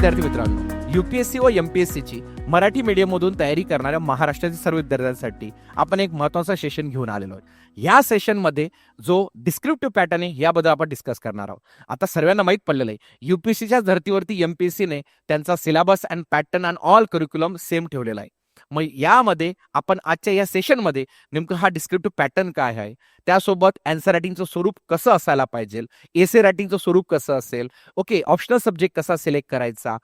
विद्यार्थी मित्रांनो युपीएससी व एमपीएससीची मराठी मीडियममधून तयारी करणाऱ्या महाराष्ट्रातील सर्व विद्यार्थ्यांसाठी आपण एक महत्त्वाचं सेशन घेऊन आलेलो आहे या सेशनमध्ये जो डिस्क्रिप्टिव्ह पॅटर्न आहे याबद्दल आपण डिस्कस करणार आहोत. आता सर्वांना माहीत पडलेलं आहे युपीएससीच्या धर्तीवरती एमपीएससीने त्यांचा syllabus and pattern and all curriculum same ठेवलेला आहे. मग यामध्ये आपण आजच्या या सेशनमध्ये नेमकं हा डिस्क्रिप्टिव्ह पॅटर्न काय आहे? त्यासोबत अँसर रायटिंगचं स्वरूप कसं असायला पाहिजे? एसे रायटिंगचं स्वरूप कसं असेल? ओके ऑप्शनल सब्जेक्ट कसा सिलेक्ट करायचा?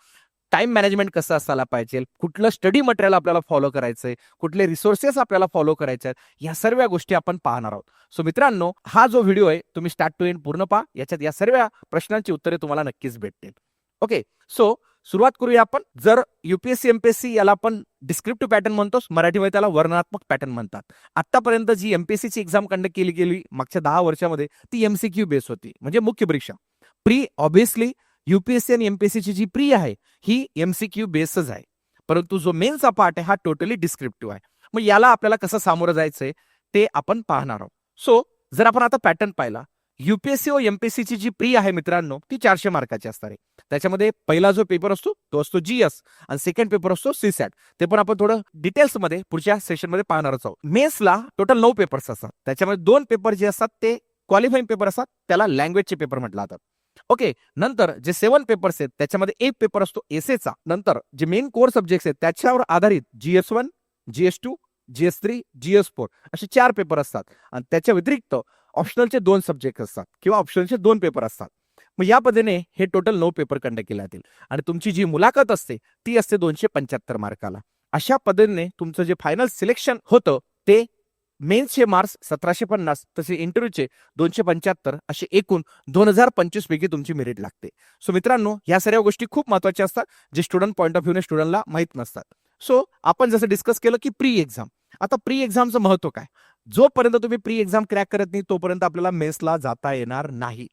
टाइम मॅनेजमेंट कसं असायला पाहिजे? कुठलं स्टडी मटेरियल आपल्याला फॉलो करायचंय? कुठले रिसोर्सेस आपल्याला फॉलो करायचे आहेत या सर्व गोष्टी आपण पाहणार आहोत. सो मित्रांनो हा जो व्हिडिओ आहे तुम्ही स्टार्ट टू एंड पूर्ण पहा. याच्यात या सर्व प्रश्नांची उत्तरे तुम्हाला नक्कीच भेटतील. ओके सो सुरुवात करूया आपण. जर युपीएससी एमपीएससी याला आपण डिस्क्रिप्टिव्ह पॅटर्न म्हणतो मराठीमध्ये त्याला वर्णनात्मक पॅटर्न म्हणतात. आतापर्यंत जी एमपीएससीची एक्झाम कंडक्ट केली गेली मागच्या दहा वर्षामध्ये ती एमसीक्यू बेस होती. म्हणजे मुख्य परीक्षा. प्री ऑब्व्हियसली युपीएससी आणि एमपीएससीची जी प्री आहे ही एमसीक्यू बेसच आहे. परंतु जो मेनचा पार्ट आहे हा टोटली डिस्क्रिप्टिव्ह आहे. मग याला आपल्याला कसं सामोरं जायचंय ते आपण पाहणार आहोत. सो जर आपण आता पॅटर्न पाहिला युपीएससी व एमपीएससीची जी प्री आहे मित्रांनो ती चारशे मार्काची असणार आहे. त्याच्यामध्ये पहिला जो पेपर असतो तो असतो जीएस आणि सेकंड पेपर असतो सीसॅट ते पण आपण थोडं डिटेल्समध्ये पुढच्या सेशनमध्ये पाहणारच आहोत. मेन्सला टोटल नऊ पेपर्स असतात. त्याच्यामध्ये दोन पेपर जे असतात ते क्वालिफाईंग पेपर असतात त्याला लँग्वेजचे पेपर म्हटलं जातात ओके नंतर जे सेवन पेपर्स आहेत त्याच्यामध्ये एक पेपर असतो एसेचा नंतर जे मेन कोर सब्जेक्ट्स आहेत त्याच्यावर आधारित GS one GS two GS three GS four असे चार पेपर असतात. आणि त्याच्या व्यतिरिक्त ऑप्शनलचे दोन सब्जेक्ट असतात किंवा ऑप्शनलचे दोन पेपर असतात. मग या पद्धतीने हे टोटल नऊ पेपर कंडक्ट केले जातील. आणि तुमची जी मुलाखत असते ती असते दोनशे पंच्याहत्तर मार्काला. अशा पद्धतीने तुमचं जे फायनल सिलेक्शन होतं ते मेन्सचे मार्क्स सतराशे पन्नास तसे इंटरव्ह्यूचे दोनशे पंच्याहत्तर असे एकूण दोन हजार पंचवीस पैकी तुमची मेरिट लागते. सो मित्रांनो या सर्व गोष्टी खूप महत्त्वाच्या असतात जे स्टुडंट पॉईंट ऑफ व्ह्यूने स्टुडंटला माहीत नसतात. सो आपण जसं डिस्कस केलं की प्री एक्झाम आता प्री एक्झामचं महत्त्व काय? जोपर्यंत तुम्ही प्री एक्झाम क्रॅक करत नाही तोपर्यंत आपल्याला मेसला जाता येणार नाही.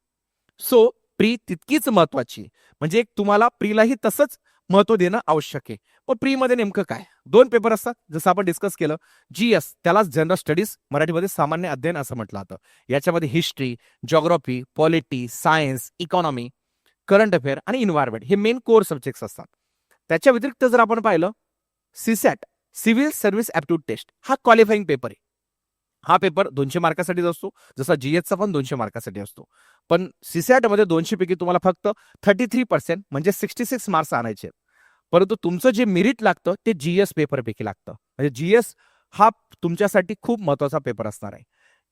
सो प्री तितकीच महत्वाची म्हणजे एक तुम्हाला प्रीलाही तसंच महत्त्व देणं आवश्यक आहे. पण प्रीमध्ये नेमकं काय? दोन पेपर असतात जसं आपण डिस्कस केलं. जीएस त्यालाच जनरल स्टडीज मराठीमध्ये सामान्य अध्ययन असं म्हटलं जातं. याच्यामध्ये history geography polity science economy current affair आणि इन्व्हायरमेंट हे मेन कोर सब्जेक्ट्स असतात. त्याच्या व्यतिरिक्त जर आपण पाहिलं CSAT civil service aptitude test हा क्वालिफाईंग पेपर आहे. हा पेपर दोनशे मार्कासाठीच असतो जसा जीएसचा पण दोनशे मार्कासाठी असतो. पण सीसॅटमध्ये दोनशे पैकी तुम्हाला फक्त थर्टी थ्री पर्सेंट म्हणजे सिक्स्टी सिक्स मार्क्स आणायचे परंतु तुमचं जे मेरिट लागतं ते जीएस पेपरपैकी लागतं. म्हणजे जीएस हा तुमच्यासाठी खूप महत्त्वाचा पेपर असणार आहे.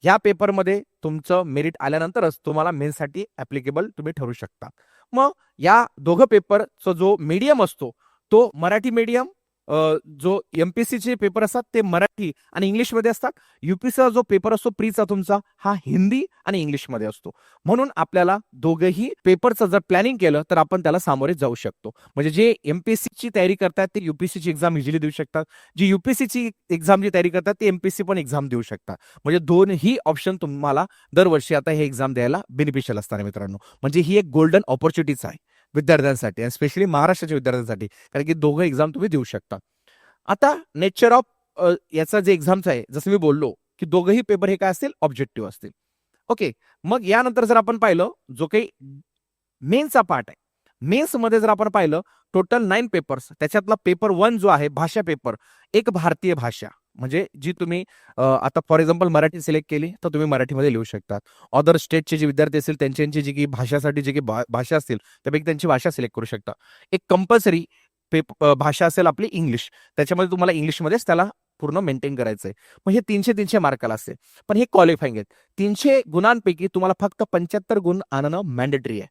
ह्या पेपरमध्ये तुमचं मेरिट आल्यानंतरच तुम्हाला मेन्ससाठी ॲप्लिकेबल तुम्ही ठरू शकता. मग या दोघं पेपरचा जो मीडियम असतो तो मराठी मीडियम जो एमपीएससीचे पेपर असतात ते मराठी आणि इंग्लिशमध्ये असतात. युपीचा जो पेपर असतो प्रीचा तुमचा हा हिंदी आणि इंग्लिशमध्ये असतो. म्हणून आपल्याला दोघंही पेपरचं जर प्लॅनिंग केलं तर आपण त्याला सामोरे जाऊ शकतो. म्हणजे जे एमपीएससीची तयारी करतात ते युपीएससीची एक्झाम इझिली देऊ शकतात. जी युपीएससीची एक्झामची तयारी करतात ते एमपीएससी पण एक्झाम देऊ शकतात. म्हणजे दोनही ऑप्शन तुम्हाला दरवर्षी आता हे एक्झाम द्यायला बेनिफिशियल असणार मित्रांनो. म्हणजे ही एक गोल्डन ऑपॉर्च्युनिटीच आहे. विद्यार्थ्यांसाठी आणि स्पेशली महाराष्ट्राच्या विद्यार्थ्यांसाठी. कारण की दोघं एक्झाम तुम्ही देऊ शकता. आता नेचर ऑफ याचा जे एक्झाम्स आहे जसं मी बोललो की दोघंही पेपर हे काय असतील? ऑब्जेक्टिव्ह असतील. ओके मग यानंतर जर आपण पाहिलं जो काही मेन्सचा पार्ट आहे. मेन्समध्ये जर आपण पाहिलं टोटल नाईन पेपर्स त्याच्यातला पेपर वन जो आहे भाषा पेपर एक भारतीय भाषा. म्हणजे जी तुम्ही आता फॉर एक्झाम्पल मराठी सिलेक्ट केली तर तुम्ही मराठीमध्ये लिहू शकतात अदर स्टेटचे जे विद्यार्थी असतील त्यांची जी की भाषासाठी जी की भा- भाषा असतील त्यापैकी त्यांची भाषा सिलेक्ट करू शकता. एक कंपल्सरी पेप भाषा असेल आपली इंग्लिश त्याच्यामध्ये तुम्हाला इंग्लिशमध्येच त्याला पूर्ण मेंटेन करायचं आहे. मग हे तीनशे तीनशे मार्काला असते. पण हे क्वालिफाईंग आहेत. तीनशे गुणांपैकी तुम्हाला फक्त पंच्याहत्तर गुण आणणं मॅन्डेटरी आहे.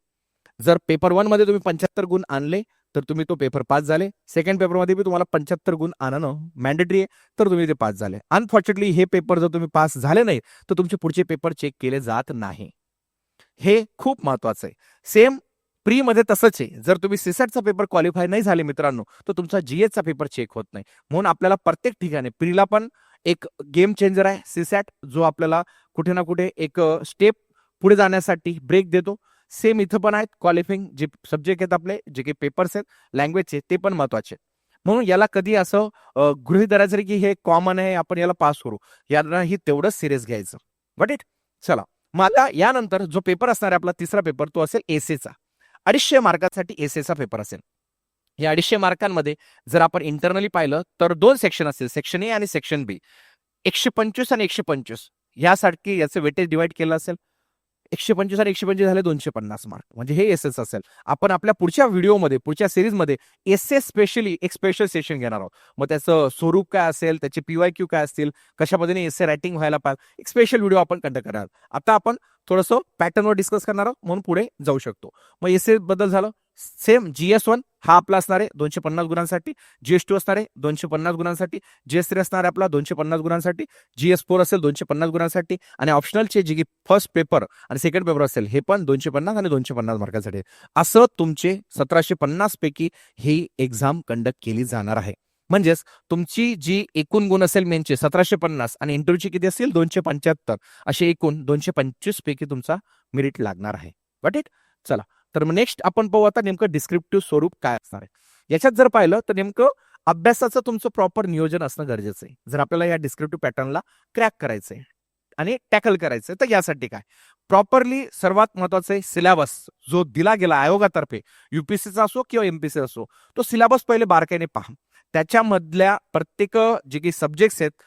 जर पेपर वनमध्ये तुम्ही पंच्याहत्तर गुण आणले तर तुम्ही तो पेपर पास झाले. सेकंड पेपरमध्ये बी तुम्हाला पंच्याहत्तर गुण आणणं मॅन्डेटरी आहे तर तुम्ही ते पास झाले. अनफॉर्च्युनेटली हे पेपर जर तुम्ही पास झाले नाही तर तुमचे पुढचे पेपर चेक केले जात नाही. हे खूप महत्वाचं आहे. सेम प्री मध्ये तसंच आहे. जर तुम्ही सिसॅटचा पेपर क्वालिफाय नाही झाले मित्रांनो तर तुमचा जीएसचा पेपर चेक होत नाही. म्हणून आपल्याला प्रत्येक ठिकाणी प्रीला पण एक गेम चेंजर आहे. सिसॅट जो आपल्याला कुठे ना कुठे एक स्टेप पुढे जाण्यासाठी ब्रेक देतो. सेम इथं पण आहेत. क्वालिफाईंग जे सब्जेक्ट आहेत आपले जे काही पेपर्स आहेत लँग्वेजचे ते पण महत्त्वाचे आहेत. म्हणून याला कधी असं गृहित धरायचं की हे कॉमन आहे आपण याला पास करू. याला ही तेवढंच सिरियस घ्यायचं. बट इट चला. मग आता यानंतर जो पेपर असणार आहे आपला तिसरा पेपर तो असेल एसेचा अडीचशे मार्कासाठी एसेचा पेपर असेल. या अडीचशे मार्कांमध्ये जर आपण इंटरनली पाहिलं तर दोन सेक्शन असतील सेक्शन ए आणि सेक्शन बी एकशे पंचवीस आणि एकशे पंचवीस. यासाठी याचं वेटेज डिवाइड केलं असेल एकशे पंचवीस आणि एकशे पंचवीस झाले दोनशे पन्नास मार्क म्हणजे हे एस एस असेल. आपण आपल्या पुढच्या व्हिडिओमध्ये पुढच्या सिरीजमध्ये एस एस स्पेशली एक स्पेशल सेशन घेणार आहोत. मग त्याचं स्वरूप काय असेल त्याचे पीवाय क्यू काय असतील कशा पद्धतीने एस ए रायटिंग व्हायला पाहिजे एक स्पेशल व्हिडिओ आपण कंडक्ट करणार आता आपण थोडंसं पॅटर्नवर डिस्कस करणार आहोत म्हणून पुढे जाऊ शकतो. मग एस ए बद्दल झालं सेम जी एस वन हा आपला असणार आहे दोनशे पन्नास गुणांसाठी जी एस टू असणार आहे दोनशे पन्नास गुणांसाठी जी एस थ्री असणार आहे आपला दोनशे पन्नास गुणांसाठी जी एस फोर असेल दोनशे पन्नास गुणांसाठी आणि ऑप्शनलचे जे की फर्स्ट पेपर आणि सेकंड पेपर असेल हे पण दोनशे पन्नास आणि दोनशे पन्नास मार्कांसाठी असं तुमचे सतराशे पन्नास पैकी ही एक्झाम कंडक्ट केली जाणार आहे. म्हणजेच तुमची जी एकूण गुण असेल मेनचे सतराशे पन्नास आणि इंटरव्ह्यूची किती असतील दोनशे पंच्याहत्तर. असे एकूण दोनशे पंचवीस पैकी तुमचा मेरिट लागणार आहे. वाटेट चला. तर मग नेक्स्ट आपण पाहू आता नेमकं डिस्क्रिप्टिव्ह स्वरूप काय असणार आहे. याच्यात जर पाहिलं तर नेमकं अभ्यासाचं तुमचं प्रॉपर नियोजन असणं गरजेचं आहे. जर आपल्याला या डिस्क्रिप्टिव्ह पॅटर्नला क्रॅक करायचं आहे आणि टॅकल करायचं तर यासाठी काय? प्रॉपरली सर्वात महत्वाचं आहे सिलेबस जो दिला गेला आयोगातर्फे युपीएससीचा असो किंवा एमपीसी असो तो सिलेबस पहिले बारकाईने पहा. त्याच्यामधल्या प्रत्येक जे काही सब्जेक्ट्स आहेत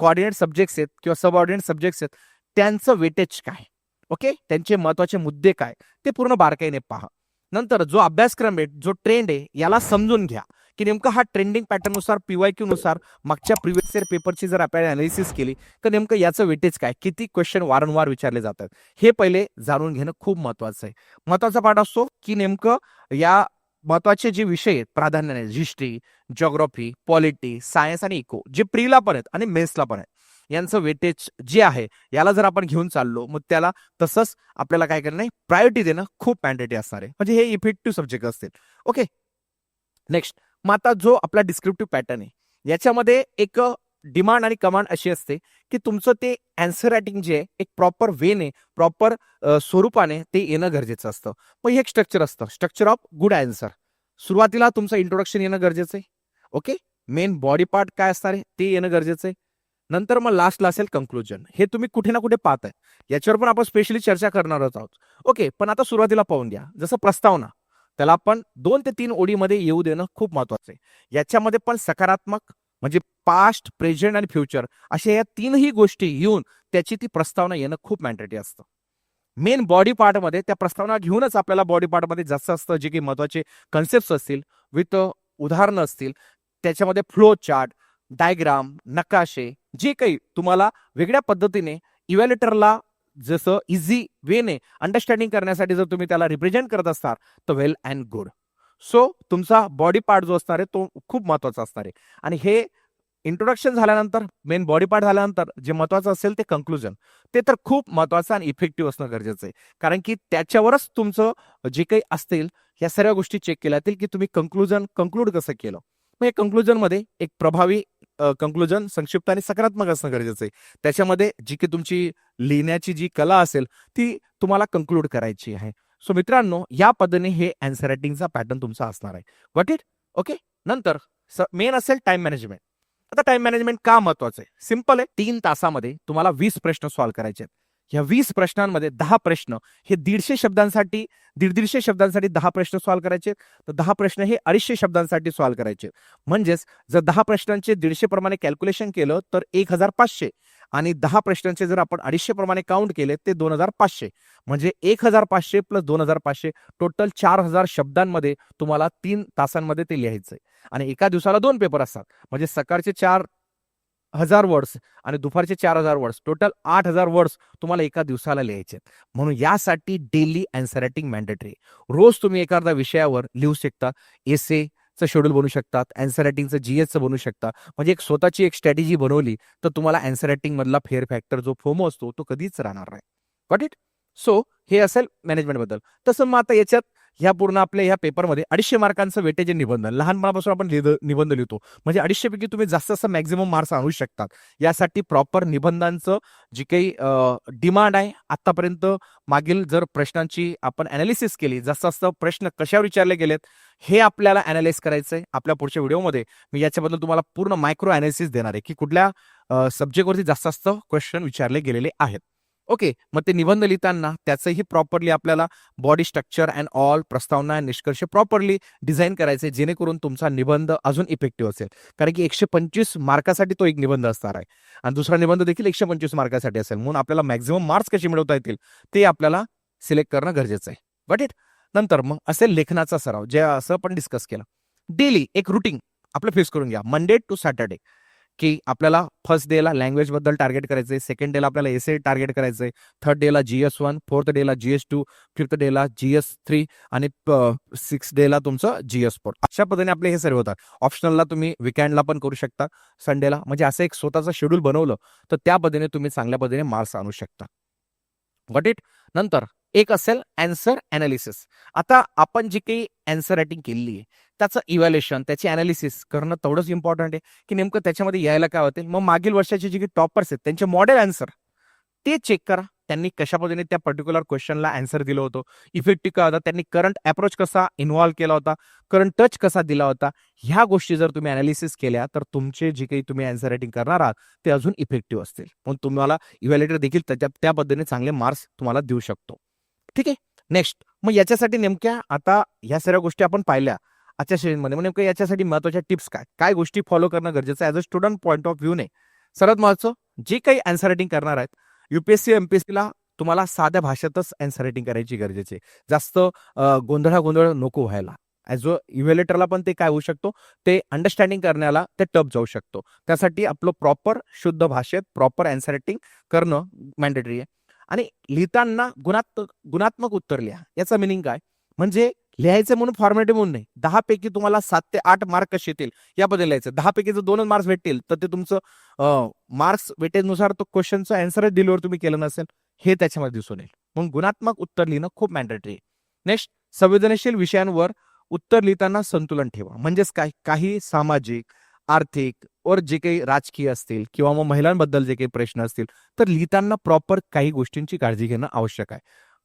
कॉर्डिनेट सब्जेक्ट्स आहेत किंवा सबऑर्डिनेट सब्जेक्ट्स आहेत त्यांचं वेटेज काय? ओके? त्यांचे महत्त्वाचे मुद्दे काय? ते पूर्ण बारकाईने पहा. नंतर जो अभ्यासक्रम आहे जो ट्रेंड आहे याला समजून घ्या. की नेमकं हा ट्रेंडिंग पॅटर्ननुसार पीवाय क्यू नुसार मागच्या प्रिव्हियस इयर पेपरची जर आपल्याला अनालिसिस केली तर नेमकं याचं वेटेज काय? किती क्वेश्चन वारंवार विचारले जातात? हे पहिले जाणून घेणं खूप महत्वाचं आहे. महत्त्वाचा पाठ असतो की नेमकं या महत्त्वाचे जे विषय आहेत प्राधान्याने हिस्ट्री जॉग्रॉफी पॉलिटी सायन्स आणि इको जे प्रीला पण आहेत आणि मेन्सला पण आहेत. यांचं वेटेज जे आहे याला जर आपण घेऊन चाललो मग त्याला तसंच आपल्याला काय करणं नाही प्रायोरिटी देणं खूप मॅन्डेटरी असणार आहे. म्हणजे हे इफेक्टिव्ह सब्जेक्ट असतील. ओके नेक्स्ट मग आता जो आपला डिस्क्रिप्टिव्ह पॅटर्न आहे याच्यामध्ये एक डिमांड आणि कमांड अशी असते की तुमचं ते अँसर रायटिंग जे आहे एक प्रॉपर वेने प्रॉपर स्वरूपाने ते येणं गरजेचं असतं. मग हे एक स्ट्रक्चर असतं. स्ट्रक्चर ऑफ गुड अँसर सुरुवातीला तुमचं इंट्रोडक्शन येणं गरजेचं आहे. ओके मेन बॉडी पार्ट काय असणार आहे? ते येणं गरजेचं आहे. नंतर मग लास्टला असेल कंक्लुजन हे तुम्ही कुठे ना कुठे पाहताय. याच्यावर पण आपण स्पेशली चर्चा करणारच आहोत. ओके पण आता सुरुवातीला पाहून द्या जसं प्रस्तावना त्याला आपण दोन ते तीन ओळीमध्ये येऊ देणं खूप महत्वाचं आहे. याच्यामध्ये पण सकारात्मक म्हणजे पास्ट प्रेझेंट आणि फ्युचर अशा या तीनही गोष्टी येऊन त्याची ती प्रस्तावना येणं खूप मॅन्डेटरी असतं. मेन बॉडी पार्टमध्ये त्या प्रस्तावना घेऊनच आपल्याला बॉडी पार्टमध्ये जास्त असतं जे काही महत्त्वाचे कन्सेप्ट असतील विथ उदाहरणं असतील त्याच्यामध्ये फ्लो चार्ट डायग्राम नकाशे जे काही तुम्हाला वेगळ्या पद्धतीने इव्हॅल्युएटरला जसं इझी वेने अंडरस्टँडिंग करण्यासाठी जर तुम्ही त्याला रिप्रेझेंट करत असणार तर वेल अँड गुड सो तुमचा बॉडी पार्ट जो असणार आहे तो खूप महत्त्वाचा असणार आहे. आणि हे इंट्रोडक्शन झाल्यानंतर मेन बॉडी पार्ट झाल्यानंतर जे महत्वाचं असेल ते कंक्लुजन ते तर खूप महत्वाचं आणि इफेक्टिव्ह असणं गरजेचं आहे. कारण की त्याच्यावरच तुमचं जे काही असतील या सर्व गोष्टी चेक केल्या जातील की तुम्ही कंक्लुजन कंक्लूड कसं केलं. मग या कंक्लुजनमध्ये एक प्रभावी कंक्लुजन संक्षिप्त आणि सकारात्मक असणं गरजेचं आहे. त्याच्यामध्ये जी की तुमची लिहिण्याची जी कला असेल ती तुम्हाला कंक्लूड करायची आहे. सो मित्रांनो या पद्धतीने हे अँसर रायटिंगचा पॅटर्न तुमचा असणार आहे. वॉट इट ओके नंतर मेन असेल टाइम मॅनेजमेंट आता टाइम मॅनेजमेंट का महत्वाचं आहे? सिंपल आहे. तीन तासामध्ये तुम्हाला वीस प्रश्न सॉल्व्ह करायचे आहेत. ह्या वीस प्रश्नांमध्ये दहा प्रश्न हे दीडशे शब्दांसाठी दीड दीडशे शब्दांसाठी दहा प्रश्न सॉल्व्ह करायचे. तर दहा प्रश्न हे अडीचशे शब्दांसाठी सॉल्व्ह करायचे. म्हणजेच जर दहा प्रश्नांचे दीडशे प्रमाणे कॅल्क्युलेशन केलं तर एक हजार पाचशे. आणि दहा प्रश्नांचे जर आपण अडीचशे प्रमाणे काउंट केले ते दोन हजार पाचशे. म्हणजे एक हजार पाचशे प्लस दोन हजार पाचशे टोटल चार हजार शब्दांमध्ये तुम्हाला तीन तासांमध्ये ते लिहायचंय. आणि एका दिवसाला दोन पेपर असतात. म्हणजे सकाळचे चार हजार वर्ड्स आणि दुपारचे चार हजार वर्ड्स टोटल आठ हजार वर्ड्स तुम्हाला एका दिवसाला लिहायचे आहेत. म्हणून यासाठी डेली अँसर रायटिंग मॅन्डेटरी रोज तुम्ही एखाद्या विषयावर लिहू शकता एसे चं शेड्यूल बनवू शकतात अँसर रायटिंगचं जीएसचं बनवू शकता. म्हणजे एक स्वतःची एक स्ट्रॅटेजी बनवली तर तुम्हाला अँसर रायटिंग मधला फेअर फॅक्टर जो फोमो असतो तो कधीच राहणार नाही. गॉट इट सो हे असेल मॅनेजमेंटबद्दल. तसं मग आता याच्यात ह्या पूर्ण आपल्या ह्या पेपरमध्ये अडीचशे मार्कांचं वेटेज निबंध लहानपणापासून आपण निबंध लिहितो. म्हणजे अडीचशेपैकी तुम्ही जास्त जास्त मॅक्झिमम मार्क्स आणू शकतात. यासाठी प्रॉपर निबंधांचं जी काही डिमांड आहे आतापर्यंत मागील जर प्रश्नांची आपण अनालिसिस केली जास्त जास्त प्रश्न कशावर विचारले गेलेत हे आपल्याला अनालाइज करायचं आहे आपल्या पुढच्या व्हिडिओमध्ये. मी याच्याबद्दल तुम्हाला पूर्ण मायक्रो अनालिसिस देणार आहे की कुठल्या सब्जेक्टवरती जास्त जास्त क्वेश्चन विचारले गेलेले आहेत. ओके मग ते निबंध लिहिताना त्याचंही प्रॉपरली आपल्याला बॉडी स्ट्रक्चर अँड ऑल प्रस्तावना निष्कर्ष प्रॉपरली डिझाईन करायचे जेणेकरून तुमचा निबंध अजून इफेक्टिव्ह असेल. कारण की एकशे पंचवीस मार्कासाठी तो एक निबंध असणार आहे. आणि दुसरा निबंध देखील एकशे पंचवीस मार्कासाठी असेल. म्हणून आपल्याला मॅक्झिमम मार्क्स कसे मिळवता येतील ते आपल्याला सिलेक्ट करणं गरजेचं आहे. बट इट नंतर मग असेल लेखनाचा सराव जे असं आपण डिस्कस केलं. डेली एक रुटीन आपलं फेस करून घ्या. मंडे टू सॅटर्डे की आपल्याला फर्स्ट डेला लँग्वेजबद्दल टार्गेट करायचंय सेकंड डेला आपल्याला एसे टार्गेट करायचंय थर्ड डेला जी एस वन फोर्थ डेला जी एस टू फिफ्थ डेला जी एस थ्री आणि सिक्स डेला तुमचं जी एस फोर अशा पद्धतीने आपले हे सर्व होतात. ऑप्शनलला तुम्ही विकेंडला पण करू शकता संडेला म्हणजे असं एक स्वतःचं शेड्यूल बनवलं तर त्या पद्धतीने तुम्ही चांगल्या पद्धतीने मार्क्स आणू शकता. गट इट नंतर एक असेल अँसर अनालिसिस आता आपण जी काही अँसर रायटिंग केलेली आहे त्याचं इव्हॅल्युएशन त्याची अनालिसिस करणं तेवढंच इम्पॉर्टंट आहे की नेमकं त्याच्यामध्ये यायला काय होते मग मागील वर्षाचे जे काही टॉपर्स आहेत त्यांचे मॉडेल अँसर ते चेक करा. त्यांनी कशा पद्धतीने त्या पर्टिक्युलर क्वेश्चनला अँसर दिलं होतं. इफेक्टिव्ह काय होता त्यांनी करंट अप्रोच कसा इन्व्हॉल्व्ह केला होता करंट टच कसा दिला होता ह्या गोष्टी जर तुम्ही अनालिसिस केल्या तर तुमचे जे काही तुम्ही अँसर रायटिंग करणार आहात ते अजून इफेक्टिव्ह असतील. म्हणून तुम्हाला इव्हॅल्युएटर देखील त्याच्या त्या पद्धतीने चांगले मार्क्स तुम्हाला देऊ शकतो. ठीक आहे? नेक्स्ट मग याच्यासाठी नेमक्या आता ह्या सर्व गोष्टी आपण पाहिल्या आजच्या सेशनमध्ये मग नेमकं याच्यासाठी महत्त्वाच्या टिप्स काय? काय गोष्टी फॉलो करणं गरजेचं आहे? As a student point of व्ह्यूने सर्वात महत्वाचं जे काही अँसर रायटिंग करणार आहेत युपीएससी एमपीएससीला तुम्हाला साध्या भाषेतच अँसर रायटिंग करायची गरजेचे आहे. जास्त गोंधळा गोंधळ नको व्हायला. ॲज अ इव्हॅल्युएटरला पण ते काय होऊ शकतो? ते अंडरस्टँडिंग करण्याला ते टप जाऊ शकतो. त्यासाठी आपलं प्रॉपर शुद्ध भाषेत प्रॉपर अँसर रायटिंग करणं मॅन्डेटरी आहे. आणि लिहिताना गुणात्मक गुणात्मक उत्तर लिहा. याचा मिनिंग काय? म्हणजे लिहायचं म्हणून फॉर्मॅलिटी म्हणून नाही. दहा पैकी तुम्हाला सात ते आठ मार्क कसे येतील? याबद्दल लिहायचं. दहा पैकी जर दोनच मार्क्स भेटतील तर ते तुमचं मार्क्स वेटेजनुसार तो क्वेश्चनचं अँसरच डिलिव्हर तुम्ही केलं नसेल हे त्याच्यामध्ये दिसून येईल. म्हणून गुणात्मक उत्तर लिहिणं खूप मॅन्डेटरी आहे नेक्स्ट संवेदनशील विषयांवर उत्तर लिहिताना संतुलन ठेवा. म्हणजेच काय? काही सामाजिक आर्थिक वर जे काही राजकीय असतील किंवा मग महिलांबद्दल जे काही प्रश्न असतील तर लिहिताना प्रॉपर काही गोष्टींची काळजी घेणं आवश्यक आहे.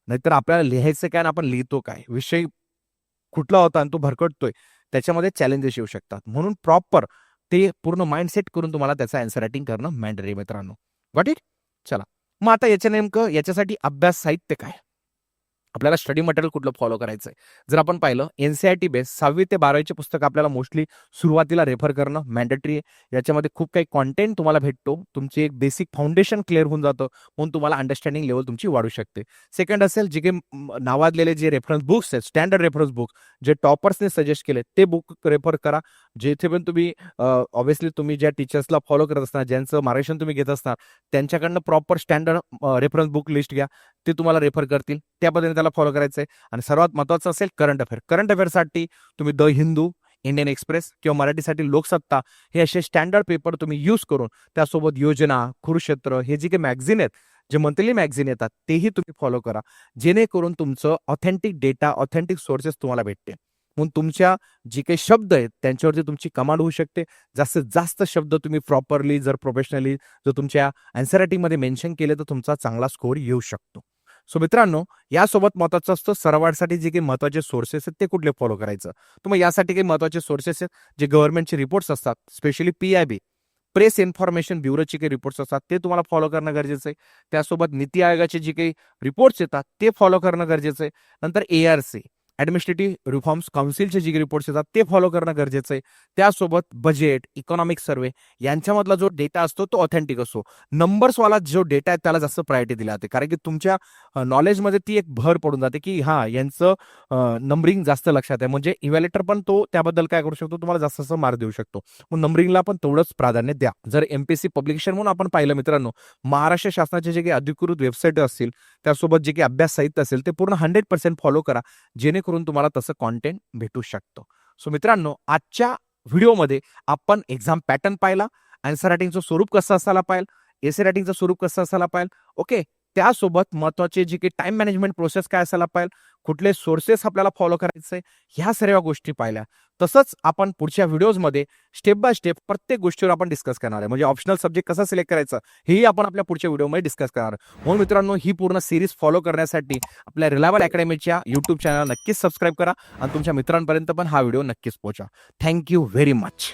नाहीतर आपल्याला लिहायचं काय आणि आपण लिहितो काय? विषय कुठला होता आणि तो भरकटतोय त्याच्यामध्ये चॅलेंजेस येऊ शकतात. म्हणून प्रॉपर ते पूर्ण माइंडसेट करून तुम्हाला त्याचं अँसर रायटिंग करणं मॅन्डरी मित्रांनो. वाट इट चला. मग आता याच्या नेमकं याच्यासाठी अभ्यास साहित्य काय? आपल्याला स्टडी मटेरियल कुठलं फॉलो करायचं आहे जर आपण पाहिलं एनसीआरटी बेस सहावी ते बारावीचे पुस्तक आपल्याला मोस्टली सुरुवातीला रेफर करणं मॅन्डेटरी आहे. याच्यामध्ये खूप काही कॉन्टेंट तुम्हाला भेटतो. तुमची एक बेसिक फाउंडेशन क्लिअर होऊन जातं. म्हणून तुम्हाला अंडरस्टँडिंग लेवल तुमची वाढू शकते. सेकंड असेल जे काही नावाजलेले जे रेफरन्स बुक्स आहेत स्टँडर्ड रेफरन्स बुक जे टॉपर्सने सजेस्ट केले ते बुक रेफर करा. जेथे पण तुम्ही ऑब्व्हियसली तुम्ही ज्या टीचर्सला फॉलो करत असणार ज्यांचं मार्गदर्शन तुम्ही घेत असणार त्यांच्याकडनं proper standard reference book list घ्या. ते तुम्हाला रेफर करतील. त्या पद्धतीने त्याला फॉलो करायचं आहे आणि सर्वात महत्त्वाचं असेल करंट अफेअर करंट अफेअरसाठी तुम्ही द हिंदू इंडियन एक्सप्रेस किंवा मराठीसाठी लोकसत्ता हे असे स्टँडर्ड पेपर तुम्ही यूज करून त्यासोबत योजना कुरुक्षेत्र हे जे काही मॅगझिन आहेत जे मंथली मॅगझिन येतात तेही तुम्ही फॉलो करा. जेणेकरून तुमचं ऑथेंटिक डेटा ऑथेंटिक सोर्सेस तुम्हाला भेटते म्हणून तुमच्या जे काही शब्द आहेत त्यांच्यावरती तुमची कमांड होऊ शकते. जास्तीत जास्त शब्द तुम्ही प्रॉपरली जर प्रोफेशनली जर तुमच्या अँसर रायटिंगमध्ये मेन्शन केले तर तुमचा चांगला स्कोर येऊ शकतो. सो मित्रांनो यासोबत महत्वाचं असतं सर्वांसाठी जे काही महत्त्वाचे सोर्सेस आहेत ते कुठले फॉलो करायचं? तर मग यासाठी काही महत्त्वाचे सोर्सेस आहेत जे गव्हर्नमेंटचे रिपोर्ट्स असतात specially P I B press information ब्युरोचे काही रिपोर्ट्स असतात ते तुम्हाला फॉलो करणं गरजेचं आहे. त्यासोबत नीती आयोगाचे जे काही रिपोर्ट्स येतात ते फॉलो करणं गरजेचं आहे. नंतर A R C administrative reforms काउन्सिलचे जे रिपोर्ट्स येतात ते फॉलो करणं गरजेचं आहे. त्यासोबत बजेट इकॉनॉमिक सर्वे यांच्यामधला जो डेटा असतो तो ऑथेंटिक असतो नंबर्सवाला जो डेटा आहे त्याला जास्त प्रायोरिटी दिली जाते. कारण की तुमच्या नॉलेजमध्ये ती एक भर पडून जाते की हां यांचं नंबरिंग जास्त लक्षात आहे. म्हणजे इव्हॅलेटर पण तो त्याबद्दल काय करू शकतो? तुम्हाला जास्त जास्त मार्क देऊ शकतो. मग नंबरिंगला पण तेवढंच प्राधान्य द्या. जर एमपीएससी पब्लिकेशन म्हणून आपण पाहिलं मित्रांनो महाराष्ट्र शासनाचे जे काही अधिकृत वेबसाईट असतील त्यासोबत जे काही अभ्यास साहित्य असेल ते पूर्ण हंड्रेड पर्सेंट फॉलो करा जेणेकरून तुम्हाला तसं कॉन्टेंट भेटू शकतं. सो मित्रांनो आजच्या व्हिडिओमध्ये आपण एक्झाम पॅटर्न पाहिला. अँसर रायटिंगचं स्वरूप कसं असायला पाहिजे एसे रायटिंगचं स्वरूप कसं असायला पाहिजे ओके त्यासोबत महत्त्वाचे जे की टाइम मॅनेजमेंट प्रोसेस काय असायला पाहिजे कुठले सोर्सेस आपल्याला फॉलो करायचे ह्या सर्व गोष्टी पाहिल्या. तसंच आपण पुढच्या व्हिडिओजमध्ये स्टेप बाय स्टेप प्रत्येक गोष्टीवर आपण डिस्कस करणार आहे. म्हणजे ऑप्शनल सब्जेक्ट कसा सिलेक्ट करायचं हेही आपण आपल्या पुढच्या व्हिडिओमध्ये डिस्कस करणार आहे म्हणून मित्रांनो ही पूर्ण सिरीज फॉलो करण्यासाठी आपल्या रिलायबल अकॅडमीच्या यूट्यूब चॅनल नक्कीच सबस्क्राईब करा आणि तुमच्या मित्रांपर्यंत पण हा व्हिडिओ नक्कीच पोहोचा. Thank you very much